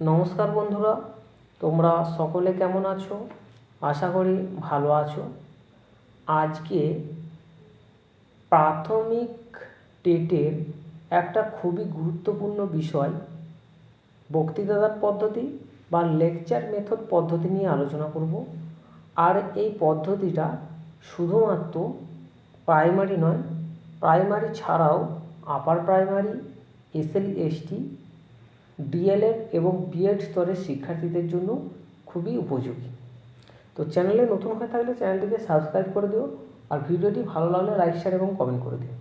নমস্কার বন্ধুরা, তোমরা সকলে কেমন আছো? আশা করি ভালো আছো। আজকে প্রাথমিক টেটের একটা খুবই গুরুত্বপূর্ণ বিষয়, বক্তৃতাদান পদ্ধতি বা লেকচার মেথড পদ্ধতি নিয়ে আলোচনা করব। আর এই পদ্ধতিটা শুধুমাত্র প্রাইমারি নয়, প্রাইমারি ছাড়াও upper primary SL ST DElEd এবং বিএড স্তরের শিক্ষার্থীদের জন্য খুবই উপযোগী। তো চ্যানেলে নতুন হয়ে থাকলে চ্যানেলটিকে সাবস্ক্রাইব করে দিও আর ভিডিওটি ভালো লাগলে লাইক শেয়ার এবং কমেন্ট করে দিও।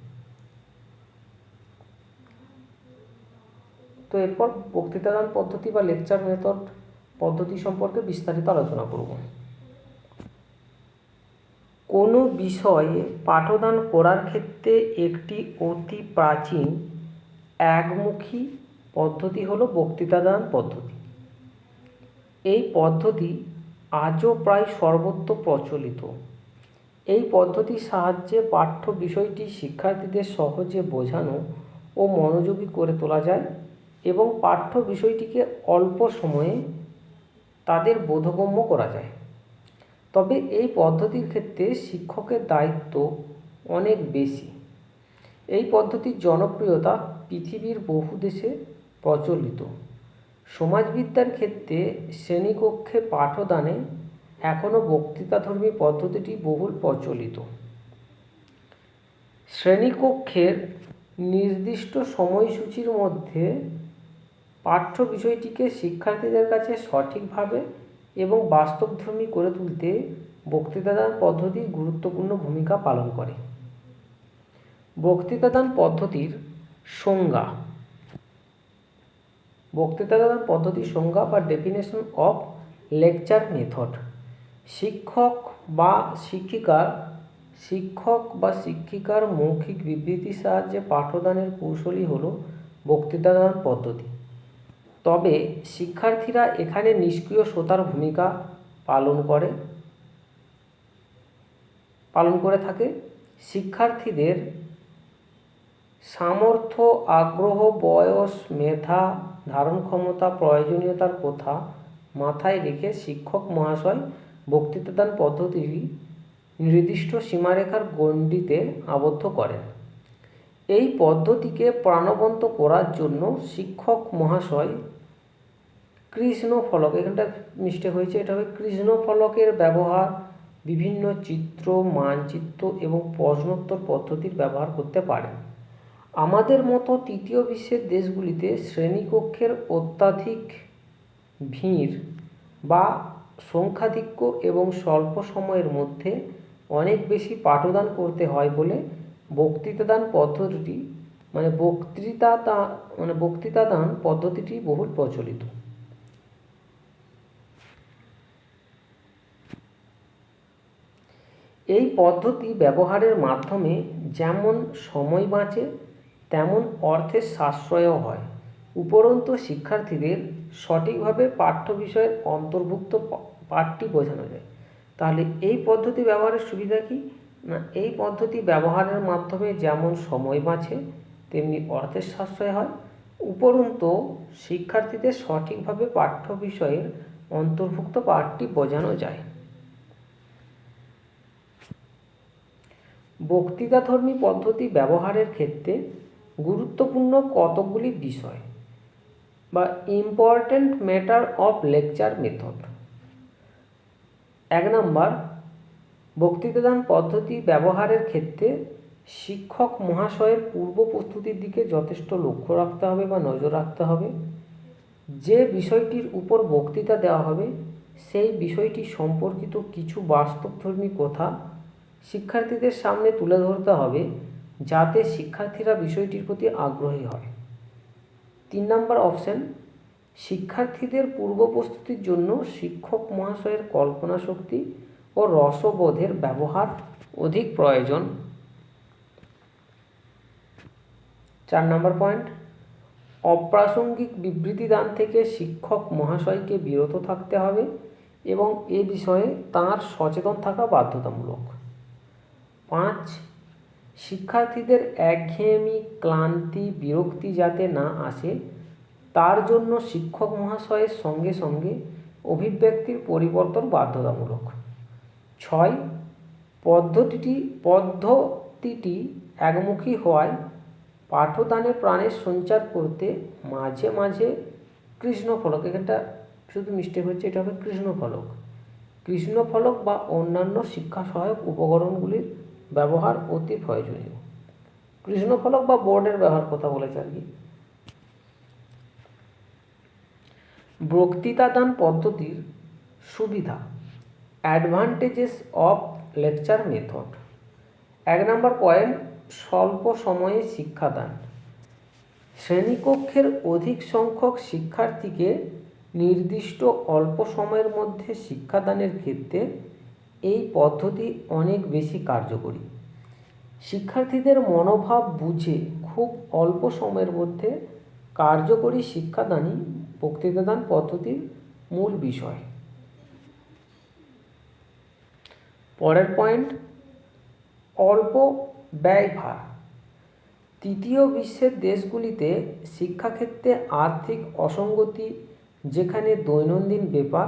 তো এরপর বক্তৃতাদান পদ্ধতি বা লেকচার মেথড পদ্ধতি সম্পর্কে বিস্তারিত আলোচনা করব। কোনো বিষয়ে পাঠদান করার ক্ষেত্রে একটি অতি প্রাচীন, একমুখী পদ্ধতি হলো বক্তৃতাদান পদ্ধতি। এই পদ্ধতি আজও প্রায় সর্বত্র প্রচলিত। এই পদ্ধতির সাহায্যে পাঠ্য বিষয়টি শিক্ষার্থীদের সহজে বোঝানো ও মনোযোগী করে তোলা যায় এবং পাঠ্য বিষয়টিকে অল্প সময়ে তাদের বোধগম্য করা যায়। তবে এই পদ্ধতির ক্ষেত্রে শিক্ষকের দায়িত্ব অনেক বেশি। এই পদ্ধতির জনপ্রিয়তা পৃথিবীর বহু দেশে প্রচলিত। সমাজবিদ্যার ক্ষেত্রে শ্রেণীকক্ষে পাঠদানে এখনও বক্তৃতাধর্মী পদ্ধতিটি বহুল প্রচলিত। শ্রেণীকক্ষের নির্দিষ্ট সময়সূচির মধ্যে পাঠ্য বিষয়টিকে শিক্ষার্থীদের কাছে সঠিকভাবে এবং বাস্তবধর্মী করে তুলতে বক্তৃতাদান পদ্ধতি গুরুত্বপূর্ণ ভূমিকা পালন করে। বক্তৃতাদান পদ্ধতির সংজ্ঞা বক্তৃতাদান পদ্ধতির সংজ্ঞা বা ডেফিনেশন অফ লেকচার মেথড শিক্ষক বা শিক্ষিকার, শিক্ষক বা শিক্ষিকার মৌখিক বিবৃতির সাহায্যে পাঠদানের কৌশলই হলো বক্তৃতাদান পদ্ধতি। তবে শিক্ষার্থীরা এখানে নিষ্ক্রিয় শ্রোতার ভূমিকা পালন করে পালন করে থাকে। শিক্ষার্থীদের সামর্থ্য, আগ্রহ, বয়স, মেধা ধারণ ক্ষমতা প্রয়োজনীয়তার কথা মাথায় রেখে শিক্ষক মহাশয় বক্তৃতাদান পদ্ধতিটি নির্দিষ্ট সীমারেখার গণ্ডিতে আবদ্ধ করেন। এই পদ্ধতিকে প্রাণবন্ত করার জন্য শিক্ষক মহাশয় কৃষ্ণ ফলক এখানটা মিস্টেক হয়েছে, এটা হবে কৃষ্ণ ফলকের ব্যবহার, বিভিন্ন চিত্র, মানচিত্র এবং প্রশ্নোত্তর পদ্ধতির ব্যবহার করতে পারেন। আমাদের মতো তৃতীয় বিশ্বের দেশগুলিতে শ্রেণীকক্ষের অত্যাধিক ভিড় বা সংখ্যাধিক্য এবং স্বল্প সময়ের মধ্যে অনেক বেশি পাঠদান করতে হয় বলে বক্তৃতাদান পদ্ধতিটি মানে বক্তৃতা মানে বক্তৃতাদান পদ্ধতিটি বহুল প্রচলিত। এই পদ্ধতি ব্যবহারের মাধ্যমে যেমন সময় বাঁচে তেমন অর্থের সাশ্রয়ও হয়। উপরন্তু শিক্ষার্থীদের সঠিকভাবে পাঠ্য বিষয়ের অন্তর্ভুক্ত পাঠটি বোঝানো যায়। তাহলে এই পদ্ধতি ব্যবহারের সুবিধা কী? না, এই পদ্ধতি ব্যবহারের মাধ্যমে যেমন সময় বাঁচে, তেমনি অর্থের সাশ্রয় হয়। উপরন্তু শিক্ষার্থীদের সঠিকভাবে পাঠ্য বিষয়ের অন্তর্ভুক্ত পাঠটি বোঝানো যায়। বক্তৃতাধর্মী পদ্ধতি ব্যবহারের ক্ষেত্রে গুরুত্বপূর্ণ কতগুলি বিষয় বা important matter of lecture method এক নম্বর, বক্তৃতাদান পদ্ধতি ব্যবহারের ক্ষেত্রে শিক্ষক মহাশয়ের পূর্ব প্রস্তুতির দিকে যথেষ্ট লক্ষ্য রাখতে হবে বা নজর রাখতে হবে। যে বিষয়টির উপর বক্তৃতা দেওয়া হবে, সেই বিষয়টি সম্পর্কিত কিছু বাস্তবধর্মী কথা শিক্ষার্থীদের সামনে তুলে ধরতে হবে যাতে শিক্ষার্থীরা বিষয়টির প্রতি আগ্রহী হয়। তিন নম্বর অপশান, শিক্ষার্থীদের পূর্ব প্রস্তুতির জন্য শিক্ষক মহাশয়ের কল্পনা শক্তি ও রসবোধের ব্যবহার অধিক প্রয়োজন। চার নম্বর পয়েন্ট, অপ্রাসঙ্গিক বিবৃতি দান থেকে শিক্ষক মহাশয়কে বিরত থাকতে হবে এবং এ বিষয়ে তাঁর সচেতন থাকা বাধ্যতামূলক। পাঁচ শিক্ষার্থীদের একঘেয়েমি, ক্লান্তি, বিরক্তি যাতে না আসে, তার জন্য শিক্ষক মহাশয়ের সঙ্গে সঙ্গে অভিব্যক্তির পরিবর্তন বাধ্যতামূলক। ছয়, পদ্ধতিটি পদ্ধতিটি একমুখী হওয়ায় পাঠদানে প্রাণের সঞ্চার করতে মাঝে মাঝে কৃষ্ণফলক, এখানটা শুধু মিস্টেক হচ্ছে, এটা হবে কৃষ্ণফলক। কৃষ্ণফলক বা অন্যান্য শিক্ষা সহায়ক উপকরণগুলির ব্যবহার অতি প্রয়োজনীয়। কৃষ্ণফলক বা বোর্ডের ব্যবহার কথা বলেছে আর কি। বক্তৃতাদান পদ্ধতির সুবিধা। অ্যাডভান্টেজেস অফ লেকচার মেথড এক নম্বর পয়েন্ট স্বল্প সময়ে শিক্ষাদান। শ্রেণীকক্ষের অধিক সংখ্যক শিক্ষার্থীকে নির্দিষ্ট অল্প সময়ের মধ্যে শিক্ষাদানের ক্ষেত্রে এই পদ্ধতি অনেক বেশি কার্যকরী। শিক্ষার্থীদের মনোভাব বুঝে খুব অল্প সময়ের মধ্যে কার্যকরী শিক্ষাদানই বক্তৃতাদান পদ্ধতির মূল বিষয়। পরের পয়েন্ট, অল্প ব্যয়ভার। তৃতীয় বিশ্বের দেশগুলিতে শিক্ষাক্ষেত্রে আর্থিক অসঙ্গতি, যেখানে দৈনন্দিন ব্যাপার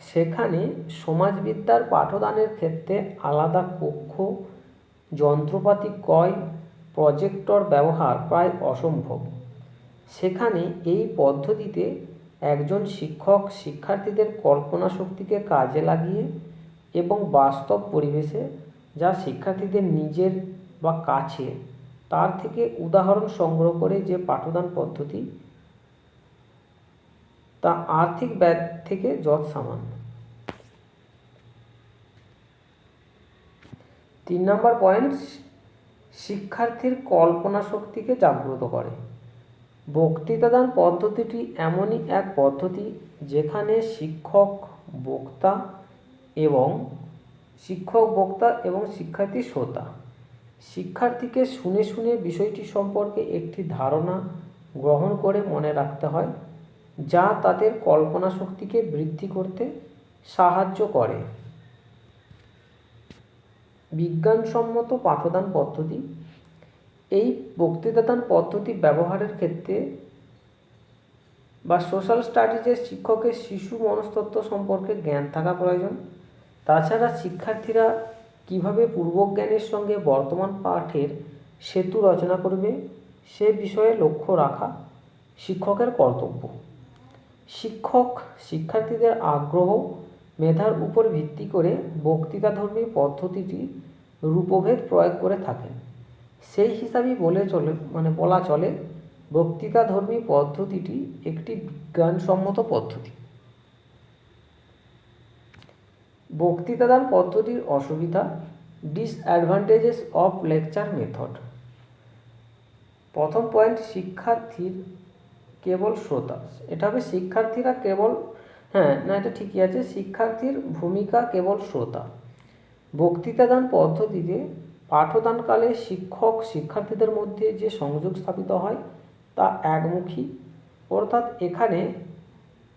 সেখানে সমাজবিদ্যার পাঠদানের ক্ষেত্রে আলাদা কক্ষ, যন্ত্রপাতি ক্রয়, প্রজেক্টর ব্যবহার প্রায় অসম্ভব। সেখানে এই পদ্ধতিতে একজন শিক্ষক শিক্ষার্থীদের কল্পনা শক্তিকে কাজে লাগিয়ে এবং বাস্তব পরিবেশে যা শিক্ষার্থীদের নিজের বা কাছে তার থেকে উদাহরণ সংগ্রহ করে যে পাঠদান পদ্ধতি তা আর্থিক ব্যয় থেকে যৎ সামান্য। তিন নম্বর পয়েন্ট শিক্ষার্থীর কল্পনা শক্তিকে জাগ্রত করে। বক্তৃতাদান পদ্ধতিটি এমনই এক পদ্ধতি যেখানে শিক্ষক, বক্তা এবং শিক্ষক, বক্তা এবং শিক্ষার্থী শ্রোতা। শিক্ষার্থীকে শুনে শুনে বিষয়টি সম্পর্কে একটি ধারণা গ্রহণ করে মনে রাখতে হয়। যা তাদের কল্পনা শক্তিকে বৃদ্ধি করতে সাহায্য করে। বিজ্ঞানসম্মত পাঠদান পদ্ধতি। এই বক্তৃতাদান পদ্ধতি ব্যবহারের ক্ষেত্রে বা সোশ্যাল স্টাডিজের শিক্ষকের শিশু মনস্তত্ত্ব সম্পর্কে জ্ঞান থাকা প্রয়োজন। তাছাড়া শিক্ষার্থীরা কীভাবে পূর্বজ্ঞানের সঙ্গে বর্তমান পাঠের সেতু রচনা করবে, সে বিষয়ে লক্ষ্য রাখা শিক্ষকের কর্তব্য। শিক্ষক, শিক্ষার্থীদের আগ্রহ, মেধার উপর ভিত্তি করে বক্তৃতাধর্মী পদ্ধতিটি রূপভেদ প্রয়োগ করে থাকেন। সেই হিসাবেই বলে চলে মানে বলা চলে, বক্তৃতাধর্মী পদ্ধতিটি একটি বিজ্ঞানসম্মত পদ্ধতি। বক্তৃতাদান পদ্ধতির অসুবিধা ডিসঅ্যাডভান্টেজেস অফ লেকচার মেথড প্রথম পয়েন্ট শিক্ষার্থীর কেবল শ্রোতা। এটা হবে শিক্ষার্থীরা কেবল হ্যাঁ না, এটা ঠিকই আছে, শিক্ষার্থীর ভূমিকা কেবল শ্রোতা। বক্তৃতাদান পদ্ধতিতে পাঠদানকালে শিক্ষক শিক্ষার্থীদের মধ্যে যে সংযোগ স্থাপিত হয় তা একমুখী, অর্থাৎ এখানে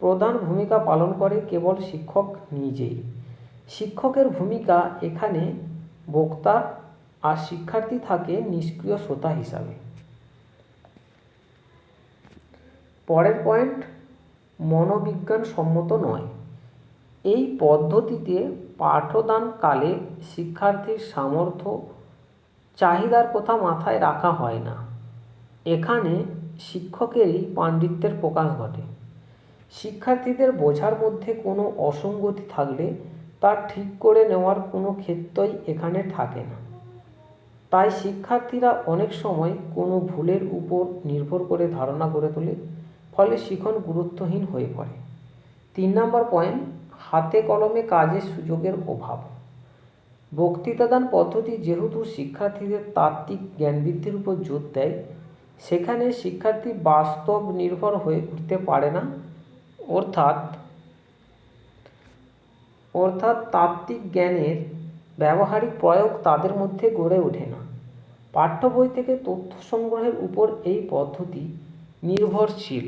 প্রধান ভূমিকা পালন করে কেবল শিক্ষক নিজেই। শিক্ষকের ভূমিকা এখানে বক্তা আর শিক্ষার্থী থাকে নিষ্ক্রিয় শ্রোতা হিসাবে। পরের পয়েন্ট মনোবিজ্ঞান সম্মত নয়। এই পদ্ধতিতে পাঠদানকালে শিক্ষার্থীর সামর্থ্য, চাহিদার কথা মাথায় রাখা হয় না। এখানে শিক্ষকেরই পাণ্ডিত্যের প্রকাশ ঘটে। শিক্ষার্থীদের বোঝার মধ্যে কোনো অসঙ্গতি থাকলে তা ঠিক করে নেওয়ার কোনো ক্ষেত্রই এখানে থাকে না। তাই শিক্ষার্থীরা অনেক সময় কোনো ভুলের উপর নির্ভর করে ধারণা গড়ে তোলে। ফলে শিখন গুরুত্বহীন হয়ে পড়ে। তিন নম্বর পয়েন্ট হাতে কলমে কাজের সুযোগের অভাব। বক্তৃতাদান পদ্ধতি যেহেতু শিক্ষার্থীদের তাত্ত্বিক জ্ঞান বৃদ্ধির উপর জোর দেয়, সেখানে শিক্ষার্থী বাস্তব নির্ভর হয়ে উঠতে পারে না। অর্থাৎ অর্থাৎ তাত্ত্বিক জ্ঞানের ব্যবহারিক প্রয়োগ তাদের মধ্যে গড়ে ওঠে না। পাঠ্য বই থেকে তথ্য সংগ্রহের উপর এই পদ্ধতি নির্ভরশীল।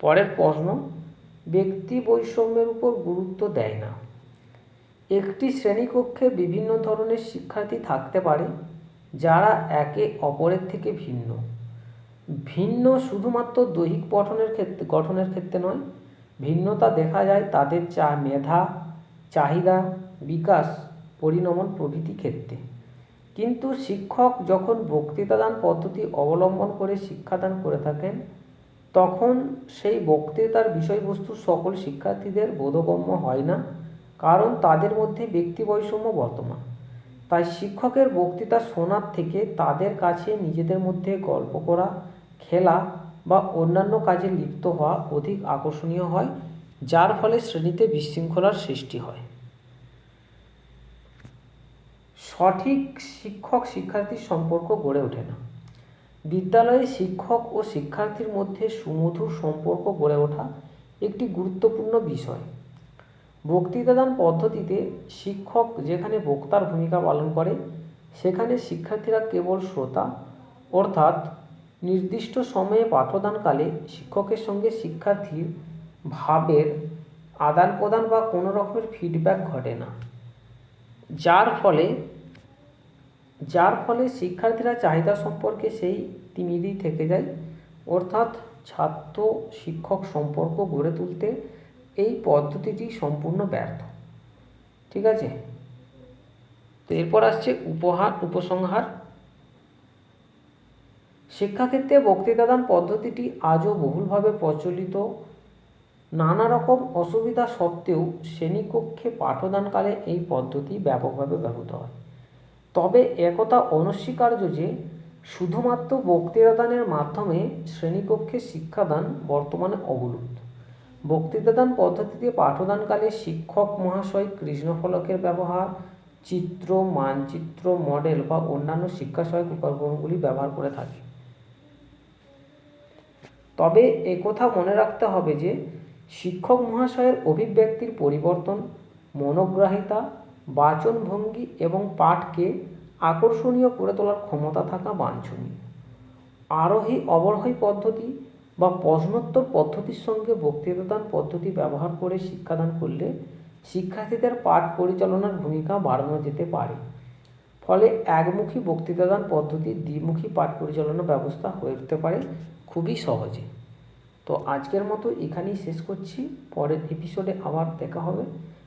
পরের প্রশ্ন, ব্যক্তি বৈষম্যের উপর গুরুত্ব দেয় না। একটি শ্রেণীকক্ষে বিভিন্ন ধরনের শিক্ষার্থী থাকতে পারে, যারা একে অপরের থেকে ভিন্ন। ভিন্ন শুধুমাত্র দৈহিক পঠনের ক্ষেত্রে, গঠনের ক্ষেত্রে নয়, ভিন্নতা দেখা যায় তাদের চা, মেধা, চাহিদা, বিকাশ, পরিণমন প্রভৃতি ক্ষেত্রে। কিন্তু শিক্ষক যখন বক্তৃতাদান পদ্ধতি অবলম্বন করে শিক্ষাদান করে থাকেন, তখন সেই বক্তৃতার বিষয়বস্তু সকল শিক্ষার্থীদের বোধগম্য হয় না, কারণ তাদের মধ্যে ব্যক্তি বৈষম্য বর্তমান। তাই শিক্ষকের বক্তৃতা শোনার থেকে তাদের কাছে নিজেদের মধ্যে গল্প করা, খেলা বা অন্যান্য কাজে লিপ্ত হওয়া অধিক আকর্ষণীয় হয়, যার ফলে শ্রেণীতে বিশৃঙ্খলার সৃষ্টি হয়। সঠিক শিক্ষক শিক্ষার্থীর সম্পর্ক গড়ে ওঠে না। বিদ্যালয়ে শিক্ষক ও শিক্ষার্থীর মধ্যে সুমধুর সম্পর্ক গড়ে ওঠা একটি গুরুত্বপূর্ণ বিষয়। বক্তৃতাদান পদ্ধতিতে শিক্ষক যেখানে বক্তার ভূমিকা পালন করে, সেখানে শিক্ষার্থীরা কেবল শ্রোতা, অর্থাৎ নির্দিষ্ট সময়ে পাঠদানকালে শিক্ষকের সঙ্গে শিক্ষার্থীর ভাবের আদান প্রদান বা কোনো রকমের ফিডব্যাক ঘটে না। যার ফলে যার ফলে শিক্ষার্থীরা চাহিদা সম্পর্কে সেই তিমিরই থেকে যায়। অর্থাৎ ছাত্র শিক্ষক সম্পর্ক গড়ে তুলতে এই পদ্ধতিটি সম্পূর্ণ ব্যর্থ। ঠিক আছে? তো এরপর আসছে উপহার, উপসংহার। শিক্ষাক্ষেত্রে বক্তৃতাদান পদ্ধতিটি আজও বহুলভাবে প্রচলিত। নানা রকম অসুবিধা সত্ত্বেও শ্রেণীকক্ষে পাঠদানকালে এই পদ্ধতি ব্যাপকভাবে ব্যবহৃত হয়। তবে একথা অনস্বীকার্য যে, শুধুমাত্র বক্তৃতাদানের মাধ্যমে শ্রেণীকক্ষে শিক্ষাদান বর্তমানে অবলুপ্ত বক্তৃতাদান পদ্ধতিতে পাঠদানকালে শিক্ষক মহাশয় কৃষ্ণফলকের ব্যবহার, চিত্র, মানচিত্র, মডেল বা অন্যান্য শিক্ষা সহায়ক উপকরণগুলি ব্যবহার করে থাকে। তবে একথা মনে রাখতে হবে যে, শিক্ষক মহাশয়ের অভিব্যক্তির পরিবর্তন, মনোগ্রাহিতা বাচনভঙ্গি এবং পাঠকে আকর্ষণীয় করে তোলার ক্ষমতা থাকা বাঞ্ছনীয়। আরোহী অবরোহী পদ্ধতি বা প্রশ্নোত্তর পদ্ধতির সঙ্গে বক্তৃতাদান পদ্ধতি ব্যবহার করে শিক্ষাদান করলে শিক্ষার্থীদের পাঠ পরিচালনার ভূমিকা বাড়ানো যেতে পারে। ফলে একমুখী বক্তৃতাদান পদ্ধতি দ্বিমুখী পাঠ পরিচালনা ব্যবস্থা হয়ে উঠতে পারে খুবই সহজে। তো আজকের মতো এখানেই শেষ করছি। পরের এপিসোডে আবার দেখা হবে।